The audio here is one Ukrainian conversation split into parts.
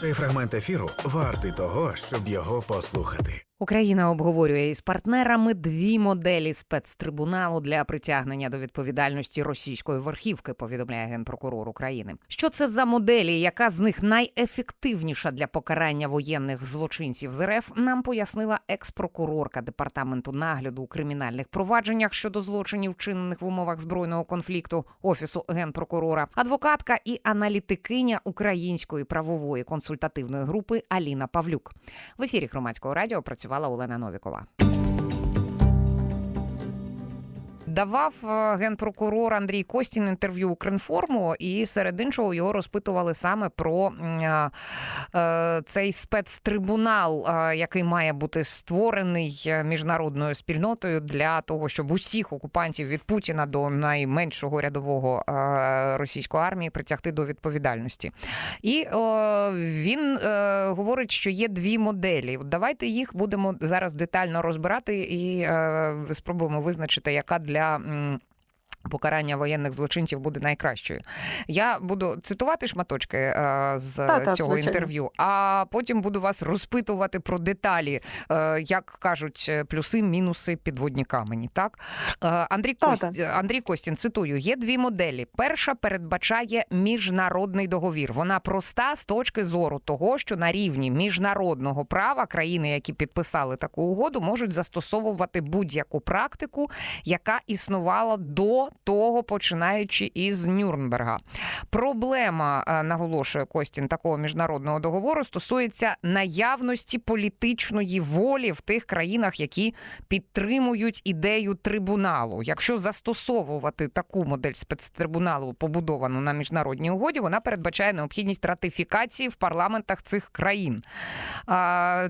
Цей фрагмент ефіру вартий того, щоб його послухати. Україна обговорює із партнерами дві моделі спецтрибуналу для притягнення до відповідальності російської верхівки. Повідомляє генпрокурор України. Що це за моделі? Яка з них найефективніша для покарання воєнних злочинців з РФ? Нам пояснила екс-прокурорка департаменту нагляду у кримінальних провадженнях щодо злочинів, вчинених в умовах збройного конфлікту офісу генпрокурора, адвокатка і аналітикиня української правової консультативної групи Аліна Павлюк. В ефірі громадського радіо працювала Олена Новікова. Давав е, генпрокурор Андрій Костін інтерв'ю Укрінформу, і серед іншого його розпитували саме про е, е, цей спецтрибунал, який має бути створений міжнародною спільнотою для того, щоб усіх окупантів від Путіна до найменшого рядового російської армії притягти до відповідальності. І він говорить, що є дві моделі. Давайте їх будемо зараз детально розбирати і спробуємо визначити, яка для. 嗯。Покарання воєнних злочинців буде найкращою. Я буду цитувати шматочки е, з Та-та, цього звичайно. інтерв'ю, а потім буду вас розпитувати про деталі, е, як кажуть, е, плюси, мінуси, підводні камені. Так Е, Андрій. Кость, Андрій Костін цитую: є дві моделі. Перша передбачає міжнародний договір. Вона проста з точки зору того, що на рівні міжнародного права країни, які підписали таку угоду, можуть застосовувати будь-яку практику, яка існувала до того, починаючи із Нюрнберга. Проблема, е, наголошує Костін, такого міжнародного договору стосується наявності політичної волі в тих країнах, які підтримують ідею трибуналу. Якщо застосовувати таку модель спецтрибуналу, побудовану на міжнародній угоді, вона передбачає необхідність ратифікації в парламентах цих країн.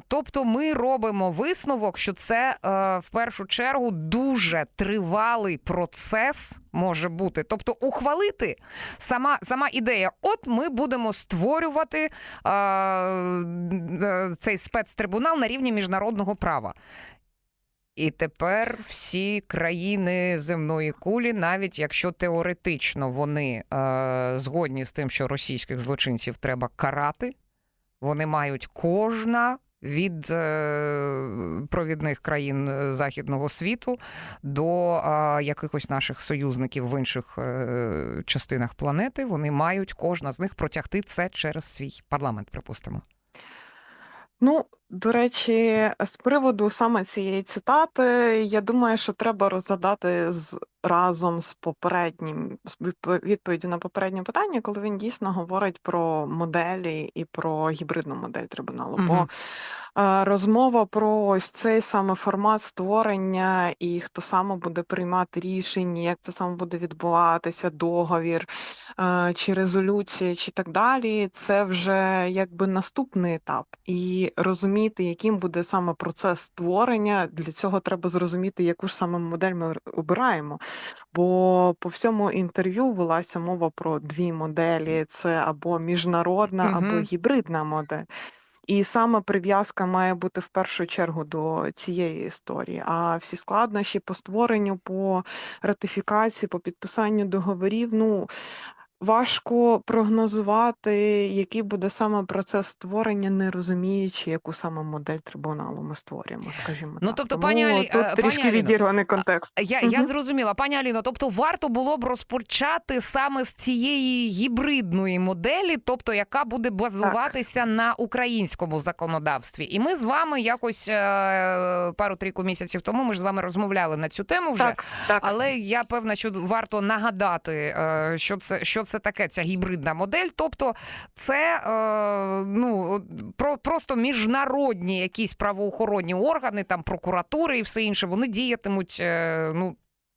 Тобто, ми робимо висновок, що це е, в першу чергу дуже тривалий процес може бути. Тобто, ухвалити сама, сама ідея, от ми будемо створювати е, е, цей спецтрибунал на рівні міжнародного права. І тепер всі країни земної кулі, навіть якщо теоретично вони е, згодні з тим, що російських злочинців треба карати, вони мають кожна від е, провідних країн е, західного світу до якихось наших союзників в інших е, частинах планети. Вони мають кожна з них протягти це через свій парламент, припустимо. Ну, до речі, з приводу саме цієї цитати, я думаю, що треба розглядати з разом з попереднім з відповіддю на попереднє питання, коли він дійсно говорить про моделі і про гібридну модель трибуналу. Бо е, розмова про ось цей саме формат створення і хто саме буде приймати рішення, як це саме буде відбуватися, договір е, чи резолюція, чи так далі, це вже якби наступний етап. І розуміти, яким буде саме процес створення, для цього треба зрозуміти, яку ж саме модель ми обираємо. Бо по всьому інтерв'ю велася мова про дві моделі: це або міжнародна, або гібридна модель. І саме прив'язка має бути в першу чергу до цієї історії. А всі складнощі по створенню, по ратифікації, по підписанню договорів, ну важко прогнозувати, який буде саме процес створення, не розуміючи, яку саме модель трибуналу ми створюємо, скажімо Ну, так. тобто, Тому пані Алі- тут е, пані трішки Аліно, відірваний контекст. Я, я зрозуміла, пані Аліно. Тобто, варто було б розпочати саме з цієї гібридної моделі, тобто яка буде базуватися на українському законодавстві. І ми з вами якось е, пару-трійку місяців тому ми ж з вами розмовляли на цю тему вже. Так, так. Але я певна, що варто нагадати, е, що це що це таке, ця гібридна модель. Тобто, це е, ну про просто міжнародні якісь правоохоронні органи, там прокуратури і все інше, вони діятимуть е, ну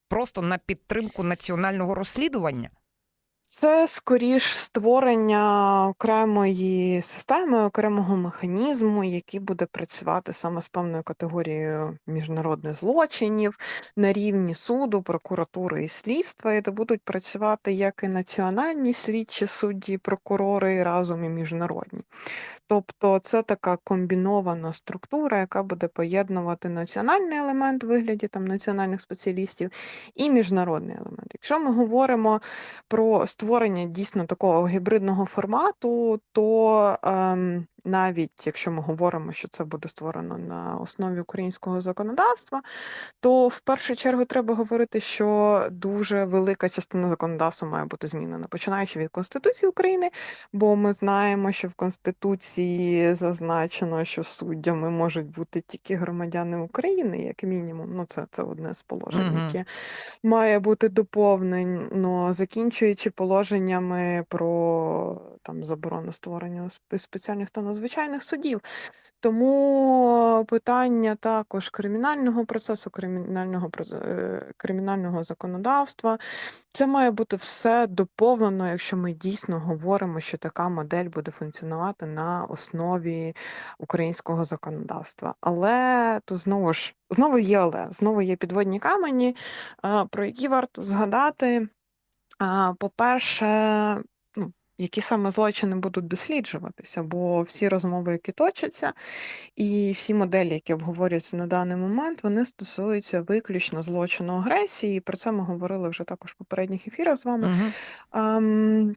просто на підтримку національного розслідування. Це скоріш створення окремої системи, окремого механізму, який буде працювати саме з певною категорією міжнародних злочинів на рівні суду, прокуратури і слідства, і де будуть працювати як і національні слідчі судді, прокурори разом і міжнародні. Тобто це така комбінована структура, яка буде поєднувати національний елемент у вигляді там національних спеціалістів і міжнародний елемент. Якщо ми говоримо про створення дійсно такого гібридного формату, то ем, навіть якщо ми говоримо, що це буде створено на основі українського законодавства, то в першу чергу треба говорити, що дуже велика частина законодавства має бути змінена, починаючи від Конституції України, бо ми знаємо, що в Конституції зазначено, що суддями можуть бути тільки громадяни України, як мінімум. Ну, це, це одне з положень, Мгм. яке має бути доповнено, закінчуючи положеннями про там заборону створення спеціальних та надзвичайних судів. Тому питання також кримінального процесу, кримінального е, кримінального законодавства. Це має бути все доповнено, якщо ми дійсно говоримо, що така модель буде функціонувати на основі українського законодавства. Але то знову ж знову є але, знову є підводні камені, про які варто згадати. По-перше, ну, які саме злочини будуть досліджуватися, бо всі розмови, які точаться, і всі моделі, які обговорюються на даний момент, вони стосуються виключно злочину агресії. І про це ми говорили вже також в попередніх ефірах з вами. Мгм.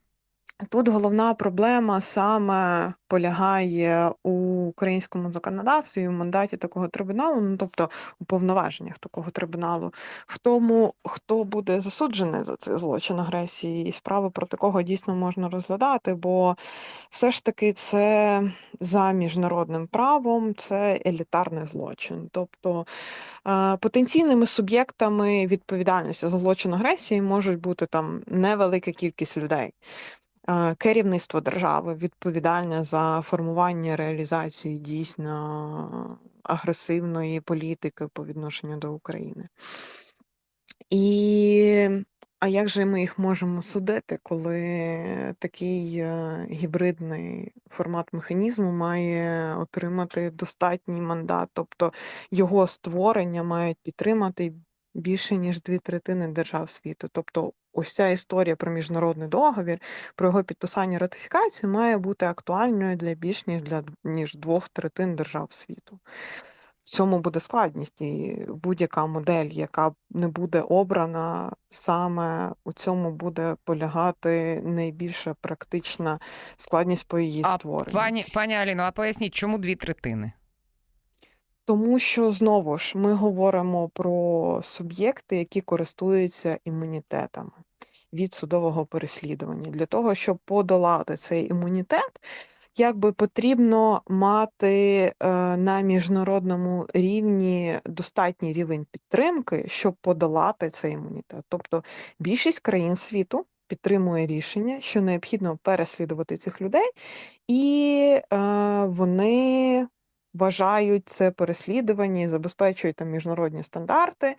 Тут головна проблема саме полягає у українському законодавстві, у мандаті такого трибуналу, ну тобто у повноваженнях такого трибуналу, в тому, хто буде засуджений за цей злочин агресії, і справи проти кого дійсно можна розглядати, бо все ж таки це за міжнародним правом, це елітарний злочин. Тобто е, потенційними суб'єктами відповідальності за злочин агресії можуть бути там невелика кількість людей. Е, Керівництво держави відповідальне за формування реалізацію дійсно агресивної політики по відношенню до України. І а як же ми їх можемо судити, коли такий е, гібридний формат механізму має отримати достатній мандат, тобто його створення мають підтримати більше ніж дві третини держав світу. Тобто, ось ця історія про міжнародний договір, про його підписання ратифікацію має бути актуальною для більш ніж для ніж двох третин держав світу. В цьому буде складність, і будь-яка модель, яка не буде обрана, саме у цьому буде полягати найбільша практична складність по її А створенню. пані, пані Аліно, а поясніть, чому дві третини? Тому що знову ж ми говоримо про суб'єкти, які користуються імунітетами від судового переслідування. Для того, щоб подолати цей імунітет, якби потрібно мати е, на міжнародному рівні достатній рівень підтримки, щоб подолати цей імунітет. Тобто більшість країн світу підтримує рішення, що необхідно переслідувати цих людей, і е, вони вважають це переслідування і забезпечують там міжнародні стандарти,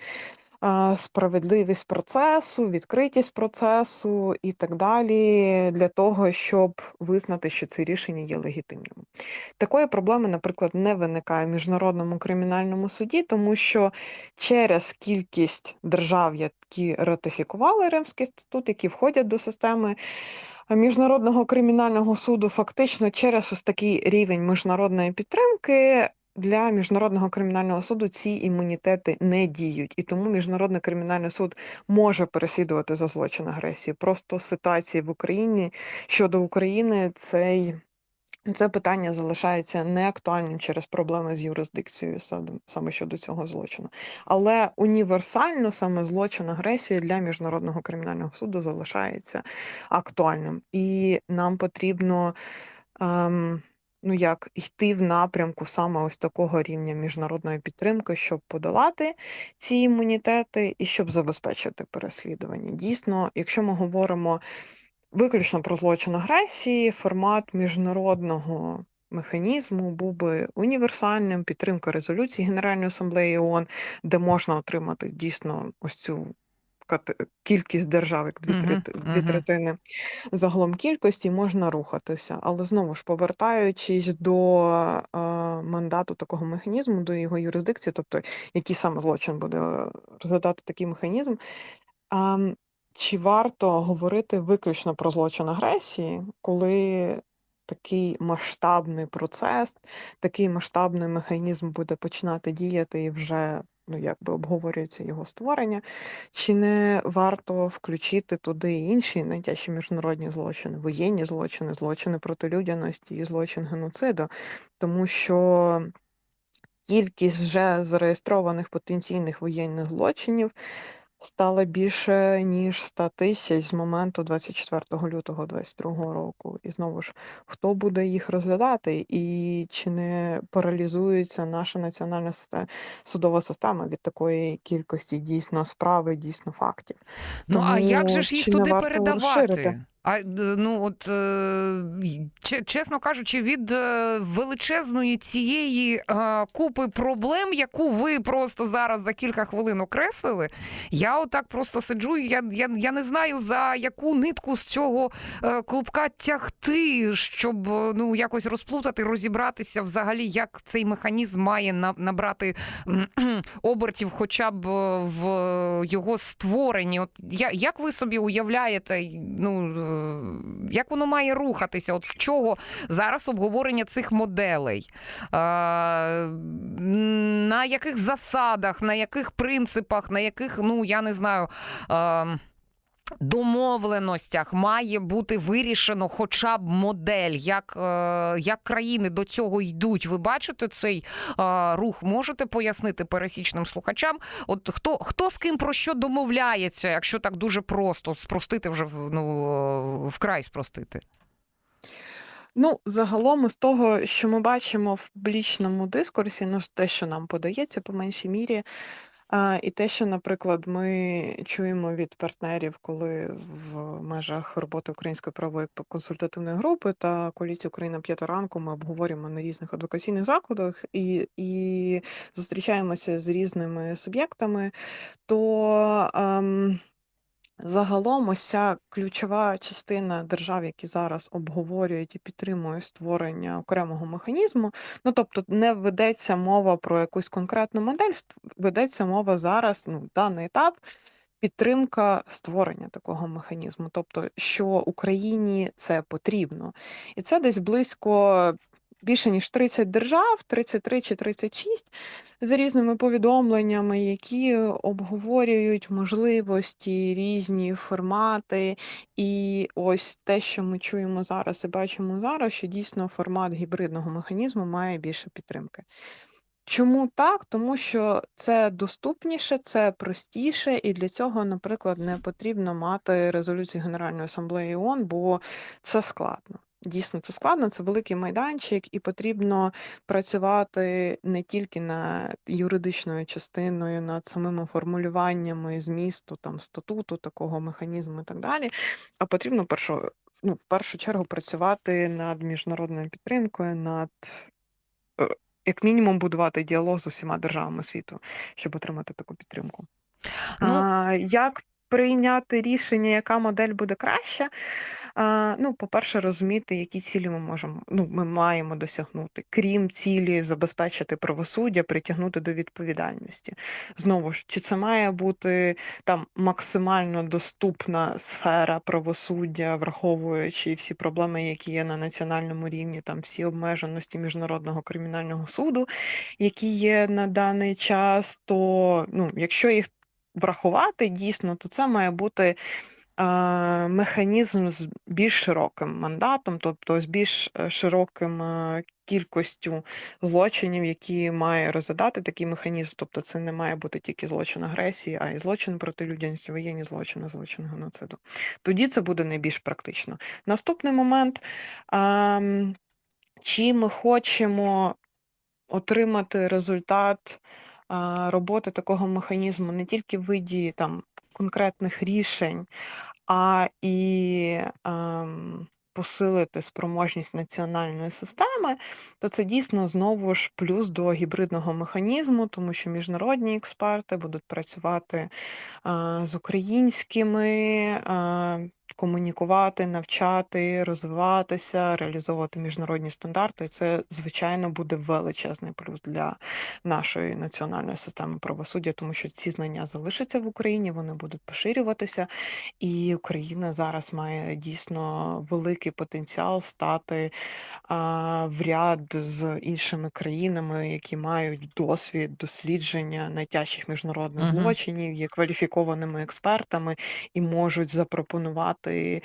справедливість процесу, відкритість процесу і так далі, для того, щоб визнати, що це рішення є легітимним. Такої проблеми, наприклад, не виникає в міжнародному кримінальному суді, тому що через кількість держав, які ратифікували Римський статут, які входять до системи Міжнародного кримінального суду, фактично через ось такий рівень міжнародної підтримки. Для міжнародного кримінального суду ці імунітети не діють, і тому міжнародний кримінальний суд може переслідувати за злочин агресії. Просто ситуації в Україні щодо України цей це питання залишається неактуальним через проблеми з юрисдикцією саме щодо цього злочину. Але універсально саме злочин агресії для міжнародного кримінального суду залишається актуальним. І нам потрібно ем, ну як йти в напрямку саме ось такого рівня міжнародної підтримки, щоб подолати ці імунітети і щоб забезпечити переслідування. Дійсно, якщо ми говоримо виключно про злочин агресії, формат міжнародного механізму був би універсальним, підтримка резолюції Генеральної асамблеї ООН, де можна отримати дійсно ось цю кількість держав, як дві, Мгм, трети- дві третини загалом кількості, можна рухатися. Але знову ж повертаючись до е, мандату такого механізму, до його юрисдикції, тобто який саме злочин буде е, розглядати такий механізм. А, чи варто говорити виключно про злочин агресії, коли такий масштабний процес, такий масштабний механізм буде починати діяти і вже ну, якби обговорюється його створення, чи не варто включити туди інші найтяжчі міжнародні злочини, воєнні злочини, злочини проти людяності і злочин геноциду, тому що кількість вже зареєстрованих потенційних воєнних злочинів стала більше ніж 100 тисяч з моменту 24 лютого 2022 року. І знову ж, хто буде їх розглядати, і чи не паралізується наша національна система, судова система від такої кількості дійсно справи, дійсно фактів? Ну а як же ж їх туди передавати? розширити? А е, ну от е, чесно кажучи, від е, величезної цієї купи проблем, яку ви просто зараз за кілька хвилин окреслили, я отак просто сиджу. Я, я, я не знаю за яку нитку з цього клубка тягти, щоб ну якось розплутати, розібратися взагалі, як цей механізм має набрати обертів, хоча б в його створенні. От я, як ви собі уявляєте, ну як воно має рухатися? От з чого зараз обговорення цих моделей? Е, на яких засадах, на яких принципах, на яких, ну я не знаю. Домовленостях має бути вирішено хоча б модель, як, е, як країни до цього йдуть. Ви бачите цей е, рух? Можете пояснити пересічним слухачам? От хто, хто з ким про що домовляється, якщо так дуже просто спростити вже ну, вкрай спростити? Ну, загалом із того, що ми бачимо в публічному дискурсі, ну, те, що нам подається, по меншій мірі, а, і те, що, наприклад, ми чуємо від партнерів, коли в межах роботи Української правової консультативної групи та коаліції Україна п'ята ранку ми обговорюємо на різних адвокаційних закладах і, і зустрічаємося з різними суб'єктами, то ем, Загалом, ось ключова частина держав, які зараз обговорюють і підтримують створення окремого механізму. Ну тобто, не ведеться мова про якусь конкретну модель, ведеться мова зараз, ну, даний етап. Підтримка створення такого механізму, тобто, що Україні це потрібно, і це десь близько більше ніж 30 держав, 33 чи 36, з різними повідомленнями, які обговорюють можливості, різні формати. І ось те, що ми чуємо зараз і бачимо зараз, що дійсно формат гібридного механізму має більше підтримки. Чому так? Тому що це доступніше, це простіше, і для цього, наприклад, не потрібно мати резолюцію Генеральної асамблеї ООН, бо це складно. Дійсно, це складно, це великий майданчик, і потрібно працювати не тільки над юридичною частиною, над самими формулюваннями змісту, там статуту, такого механізму і так далі. А потрібно першу, ну, в першу чергу працювати над міжнародною підтримкою, над е, як мінімум будувати діалог з усіма державами світу, щоб отримати таку підтримку. Ну, А, як прийняти рішення, яка модель буде краща? Ну, по-перше, розуміти, які цілі ми можемо, ну, ми маємо досягнути, крім цілі забезпечити правосуддя, притягнути до відповідальності. Знову ж, чи це має бути там максимально доступна сфера правосуддя, враховуючи всі проблеми, які є на національному рівні, там всі обмеженості міжнародного кримінального суду, які є на даний час, то ну, якщо їх врахувати дійсно, то це має бути е, механізм з більш широким мандатом, тобто з більш е, широким е, кількістю злочинів, які має розглядати такий механізм. Тобто це не має бути тільки злочин агресії, а й злочин проти людяності, воєнні злочини, злочин геноциду. Тоді це буде найбільш практично. Наступний момент. ем, чи ми хочемо отримати результат роботи такого механізму не тільки в виді там конкретних рішень, а і ем, посилити спроможність національної системи, то це дійсно знову ж плюс до гібридного механізму, тому що міжнародні експерти будуть працювати а, з українськими. а, комунікувати, навчати, розвиватися, реалізовувати міжнародні стандарти. І це, звичайно, буде величезний плюс для нашої національної системи правосуддя, тому що ці знання залишаться в Україні, вони будуть поширюватися, і Україна зараз має дійсно великий потенціал стати а, в ряд з іншими країнами, які мають досвід дослідження найтяжчих міжнародних злочинів, є кваліфікованими експертами і можуть запропонувати 对。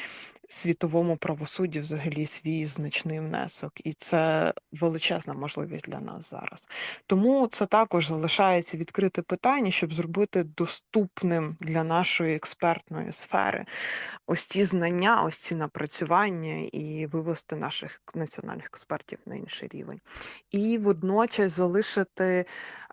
Світовому правосуддю взагалі свій значний внесок, і це величезна можливість для нас зараз. Тому це також залишається відкрите питання, щоб зробити доступним для нашої експертної сфери ось ці знання, ось ці напрацювання і вивести наших національних експертів на інший рівень. І водночас залишити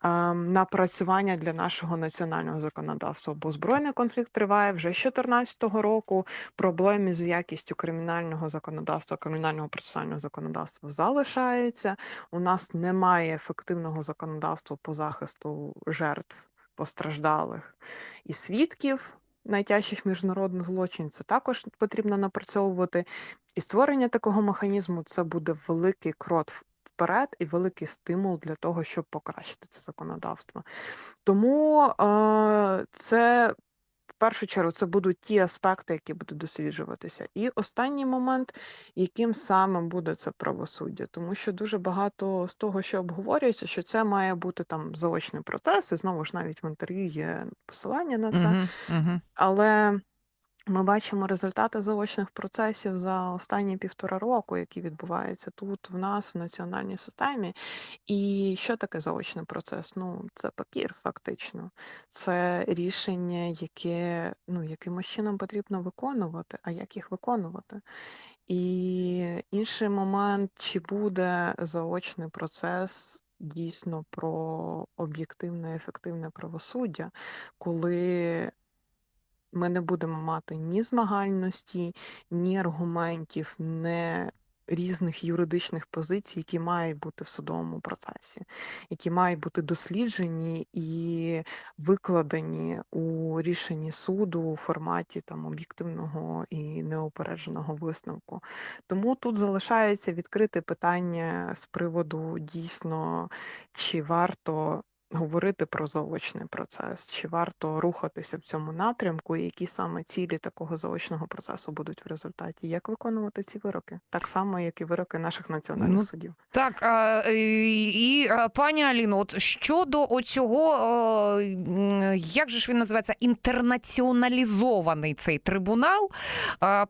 ем, напрацювання для нашого національного законодавства, бо збройний конфлікт триває вже з 2014 року. Проблеми з якістю кримінального законодавства, кримінального процесуального законодавства залишаються. У нас немає ефективного законодавства по захисту жертв постраждалих і свідків найтяжчих міжнародних злочинів. Це також потрібно напрацьовувати. І створення такого механізму це буде великий крок вперед і великий стимул для того, щоб покращити це законодавство. Тому е, це першу чергу це будуть ті аспекти, які будуть досліджуватися. І останній момент, яким саме буде це правосуддя, тому що дуже багато з того, що обговорюється, що це має бути там заочний процес, і знову ж навіть в інтерв'ю є посилання на це. Мгм, мгм. Але ми бачимо результати заочних процесів за останні півтора року, які відбуваються тут, в нас, в національній системі. І що таке заочний процес? Ну, це папір, фактично. Це рішення, яке ну, якимось чином потрібно виконувати, а як їх виконувати? І інший момент, чи буде заочний процес дійсно про об'єктивне, ефективне правосуддя, коли ми не будемо мати ні змагальності, ні аргументів, ні різних юридичних позицій, які мають бути в судовому процесі, які мають бути досліджені і викладені у рішенні суду у форматі там об'єктивного і неупередженого висновку. Тому тут залишається відкрите питання з приводу дійсно, чи варто говорити про заочний процес, чи варто рухатися в цьому напрямку, і які саме цілі такого заочного процесу будуть в результаті, як виконувати ці вироки, так само, як і вироки наших національних Ну, судів. Так, а, і, і пані Аліно, от щодо оцього, як же ж він називається, інтернаціоналізований цей трибунал,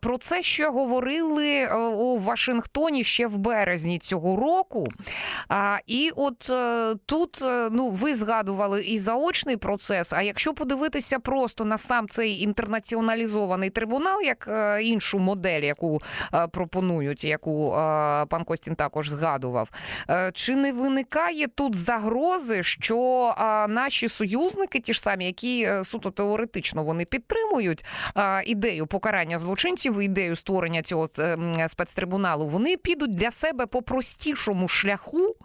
про це ще говорили у Вашингтоні ще в березні цього року. І от е, тут, е, ну, ви згадували і заочний процес, а якщо подивитися просто на сам цей інтернаціоналізований трибунал, як е, іншу модель, яку е, пропонують, яку е, пан Костін також згадував. Чи не виникає тут загрози, що наші союзники, ті ж самі, які суто теоретично вони підтримують ідею покарання злочинців, ідею створення цього спецтрибуналу, вони підуть для себе по простішому шляху.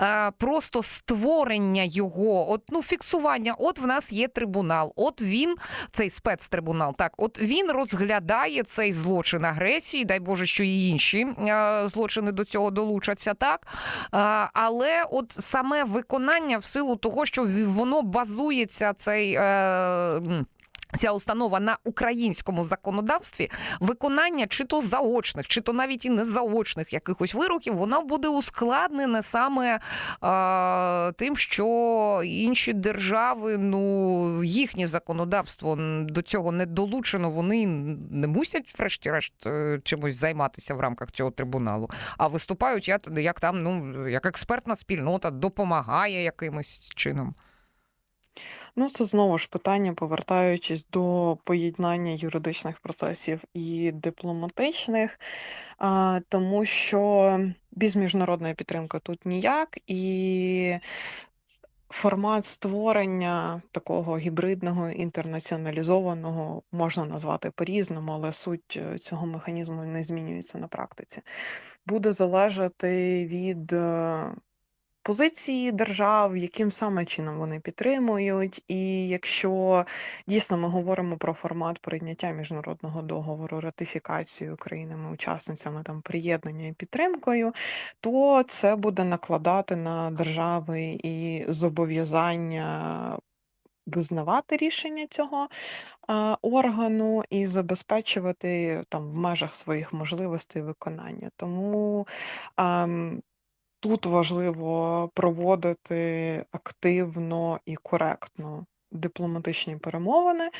Е, Просто створення його, от ну фіксування. От в нас є трибунал, от він, цей спецтрибунал, так, от він розглядає цей злочин агресії, дай Боже, що і інші е, злочини до цього долучаться, так. Е, але от саме виконання в силу того, що воно базується цей. Ця установа на українському законодавстві виконання чи то заочних, чи то навіть і незаочних якихось вироків, воно буде ускладнене саме е, тим, що інші держави, ну їхнє законодавство до цього не долучено. Вони не мусять, врешті-решт, е, чимось займатися в рамках цього трибуналу, а виступають як, як там, ну як експертна спільнота, допомагає якимось чином. Ну, це знову ж питання, повертаючись до поєднання юридичних процесів і дипломатичних, а, тому що без міжнародної підтримки тут ніяк, і формат створення такого гібридного інтернаціоналізованого можна назвати по-різному, але суть е, цього механізму не змінюється на практиці. Буде залежати від е, позиції держав, яким саме чином вони підтримують, і якщо дійсно ми говоримо про формат прийняття міжнародного договору, ратифікацію країнами-учасницями там приєднання і підтримкою, то це буде накладати на держави і зобов'язання визнавати рішення цього а, органу і забезпечувати там в межах своїх можливостей виконання. Тому ам, тут важливо проводити активно і коректно дипломатичні перемовини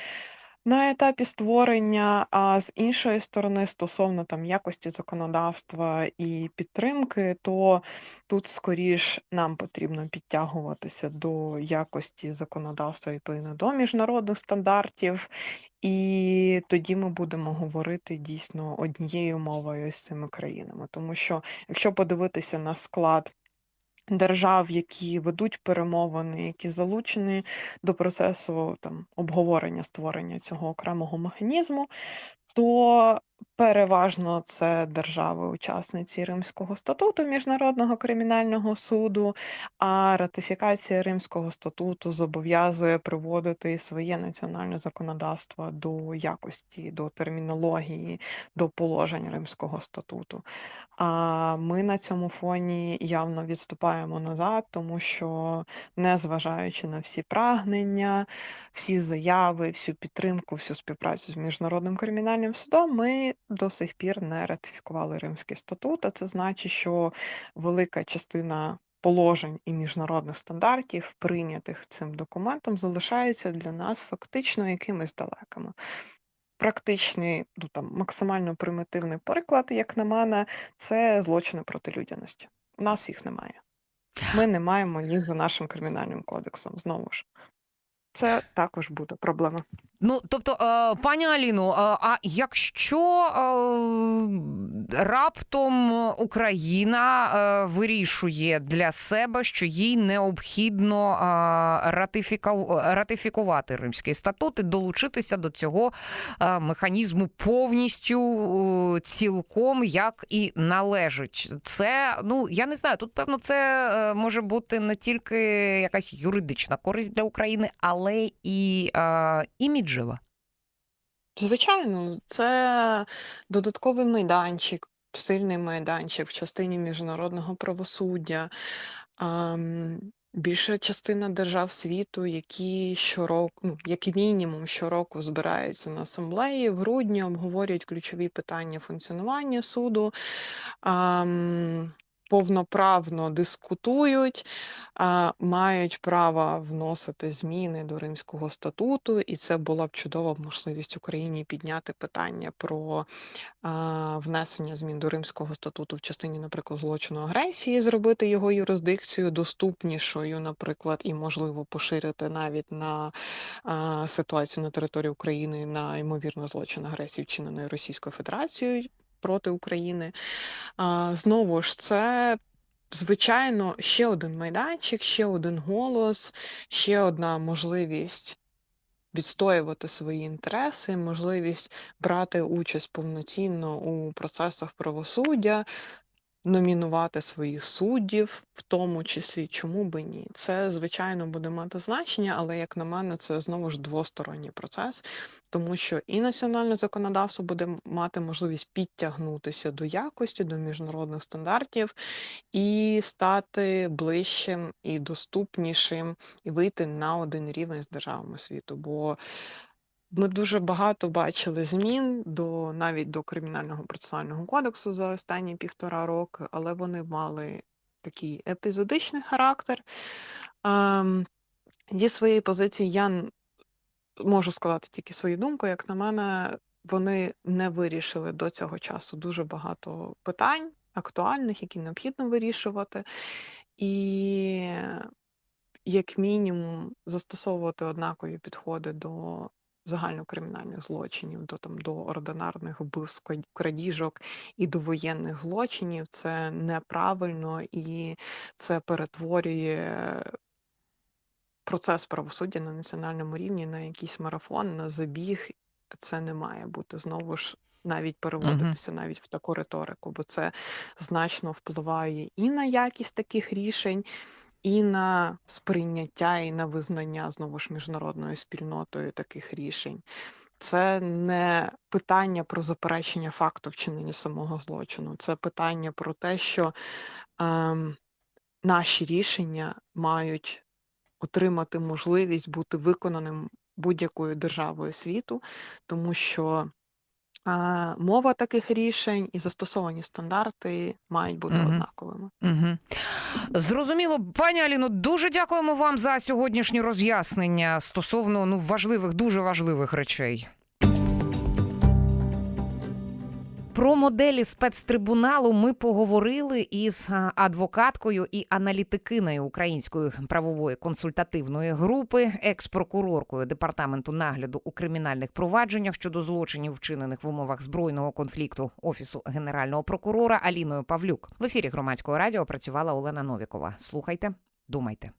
на етапі створення, а з іншої сторони, стосовно там якості законодавства і підтримки, то тут скоріш нам потрібно підтягуватися до якості законодавства відповідно до міжнародних стандартів, і тоді ми будемо говорити дійсно однією мовою з цими країнами. Тому що якщо подивитися на склад держав, які ведуть перемовини, які залучені до процесу там обговорення створення цього окремого механізму, то переважно це держави-учасниці Римського статуту Міжнародного кримінального суду, а ратифікація Римського статуту зобов'язує приводити своє національне законодавство до якості, до термінології, до положень Римського статуту. А ми на цьому фоні явно відступаємо назад, тому що, незважаючи на всі прагнення, всі заяви, всю підтримку, всю співпрацю з міжнародним кримінальним судом, ми до сих пір не ратифікували Римський статут. А це значить, що велика частина положень і міжнародних стандартів, прийнятих цим документом, залишаються для нас фактично якимись далекими. Практичний, ну там максимально примітивний приклад, як на мене, це злочини проти людяності. У нас їх немає. Ми не маємо їх за нашим кримінальним кодексом. Знову ж, це також буде проблема. Ну, тобто, е, пані Аліно, е, а якщо е, раптом Україна е, вирішує для себе, що їй необхідно е, ратифікувати Римський статут і долучитися до цього е, механізму повністю цілком як і належить, це ну я не знаю. Тут певно це може бути не тільки якась юридична користь для України, але і іміджева. Звичайно, це додатковий майданчик, сильний майданчик в частині міжнародного правосуддя. Ам, Більша частина держав світу, які щороку, ну, як мінімум, щороку збираються на асамблеї в грудні, обговорюють ключові питання функціонування суду. ам, Повноправно дискутують, мають право вносити зміни до Римського статуту, і це була б чудова можливість Україні підняти питання про внесення змін до Римського статуту в частині, наприклад, злочину агресії, зробити його юрисдикцію доступнішою, наприклад, і можливо поширити навіть на ситуацію на території України на ймовірно злочин агресії, вчиненої Російською Федерацією проти України. Знову ж, це, звичайно, ще один майданчик, ще один голос, ще одна можливість відстоювати свої інтереси, можливість брати участь повноцінно у процесах правосуддя, номінувати своїх суддів, в тому числі, чому би ні. Це, звичайно, буде мати значення, але, як на мене, це знову ж двосторонній процес, тому що і національне законодавство буде мати можливість підтягнутися до якості, до міжнародних стандартів і стати ближчим і доступнішим, і вийти на один рівень з державами світу. Бо ми дуже багато бачили змін до навіть до кримінального процесуального кодексу за останні півтора роки, але вони мали такий епізодичний характер. Ем, Зі своєї позиції я можу сказати тільки свою думку. Як на мене, вони не вирішили до цього часу дуже багато питань актуальних, які необхідно вирішувати. І як мінімум застосовувати однакові підходи до загальнокримінальних злочинів, до там до ординарних вбивств, крадіжок і до воєнних злочинів, це неправильно і це перетворює процес правосуддя на національному рівні на якийсь марафон, на забіг. Це не має бути знову ж навіть переводитися навіть в таку риторику, бо це значно впливає і на якість таких рішень, і на сприйняття, і на визнання знову ж міжнародною спільнотою таких рішень. Це не питання про заперечення факту вчинення самого злочину, це питання про те, що ем, наші рішення мають отримати можливість бути виконаним будь-якою державою світу, тому що мова таких рішень і застосовані стандарти мають бути угу. однаковими. Угу. Зрозуміло, пані Аліно, дуже дякуємо вам за сьогоднішнє роз'яснення стосовно ну важливих, дуже важливих речей. Про моделі спецтрибуналу ми поговорили із адвокаткою і аналітикиною Української правової консультативної групи, екс-прокуроркою департаменту нагляду у кримінальних провадженнях щодо злочинів, вчинених в умовах збройного конфлікту офісу генерального прокурора Аліною Павлюк. В ефірі громадського радіо працювала Олена Новікова. Слухайте, думайте.